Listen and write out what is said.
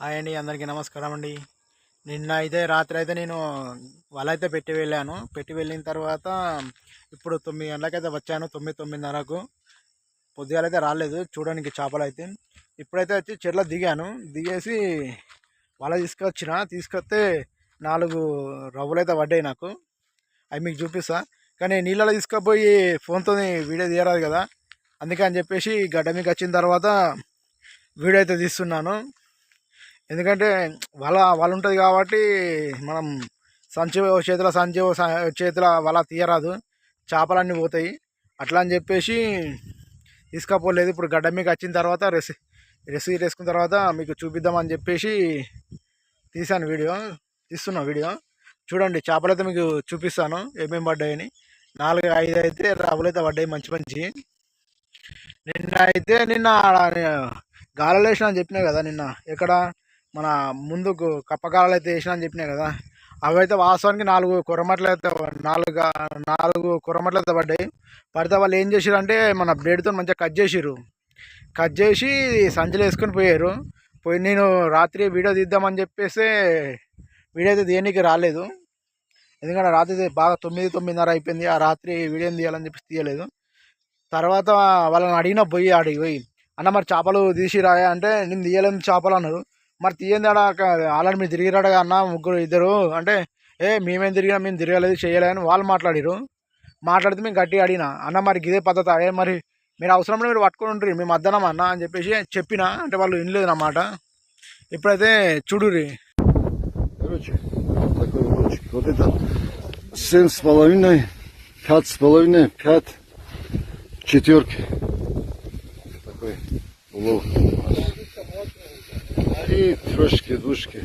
Hi అండి అందరికీ నమస్కారం అండి. నిన్న అయితే రాత్రి అయితే నేను వల అయితే పెట్టి వెళ్ళాను. పెట్టి వెళ్ళిన తర్వాత ఇప్పుడు తొమ్మిది గంటలకైతే వచ్చాను తొమ్మిది తొమ్మిదిన్నరకు. పొద్దుగాలైతే రాలేదు చూడడానికి చేపలు అయితే. ఇప్పుడైతే వచ్చి చెట్ల దిగాను. దిగేసి వల తీసుకొచ్చిన తీసుకొస్తే నాలుగు రవ్వులు అయితే పడ్డాయి నాకు. అవి మీకు చూపిస్తా. కానీ నీళ్ళలో తీసుకుపోయి ఫోన్తో వీడియో తీయరాదు కదా. అందుకని చెప్పేసి గడ్డ మీకు వచ్చిన తర్వాత వీడియో అయితే తీస్తున్నాను. ఎందుకంటే వల వల ఉంటుంది కాబట్టి మనం సంచి ఓ చేతిలో సంచి చేతిలో వల తీయరాదు. చేపలన్నీ పోతాయి. అట్లా అని చెప్పేసి తీసుకపోలేదు. ఇప్పుడు గడ్డ మీకు వచ్చిన తర్వాత రెసి రెసిపీ వేసుకున్న తర్వాత మీకు చూపిద్దామని చెప్పేసి తీశాను వీడియో. తీస్తున్నా వీడియో. చూడండి చేపలైతే మీకు చూపిస్తాను. ఏమేమి పడ్డాయని. నాలుగు ఐదు అయితే రవ్వలు పడ్డాయి. మంచి మంచి. నిన్న అయితే నిన్న గాలలో వేసిన అని చెప్పినా కదా నిన్న. ఎక్కడ? మన ముందుకు కప్పకాలైతే అయితే వేసిన అని చెప్పినాయి కదా అవైతే వాస్తవానికి నాలుగు కుర్రమట్లు అయితే నాలుగు నాలుగు కుర్రమట్లు అయితే పడ్డాయి. పడితే వాళ్ళు ఏం చేసారు అంటే మన బ్లేడ్తో మంచిగా కట్ చేసిరు కట్ చేసి సంచులు వేసుకొని పోయారు. పోయి నేను రాత్రి వీడియో తీద్దామని చెప్పేసి వీడియో అయితే దేనికి రాలేదు. ఎందుకంటే రాత్రి బాగా తొమ్మిది తొమ్మిదిన్నర అయిపోయింది. ఆ రాత్రి వీడియో తీయాలని చెప్పేసి తీయలేదు. తర్వాత వాళ్ళని అడిగిన పోయి ఆడికి పోయి అన్న మరి చేపలు తీసిరాయా? అంటే నేను తీయలేని చేపలు అన్నారు. మరి తీయంది ఆడ ఆల్రెడీ మీరు తిరిగిరాడగా అన్న ముగ్గురు ఇద్దరు అంటే ఏ మేమేం తిరిగినా మేము తిరగలేదు చేయలేదు అని వాళ్ళు మాట్లాడిరు మాట్లాడితే మేము గట్టిగా అడిగిన అన్న మరి ఇదే పద్ధతి ఏ మరి మీరు అవసరంలో మీరు పట్టుకొని ఉంటారు మేము అద్దనం అన్న అని చెప్పేసి చెప్పిన అంటే వాళ్ళు వినలేదు అన్నమాట ఇప్పుడైతే చూడురి Короче, такой уловчик. Вот это семь с половиной, пять с половиной, пять четверки. Такой улов. і трошки-душки.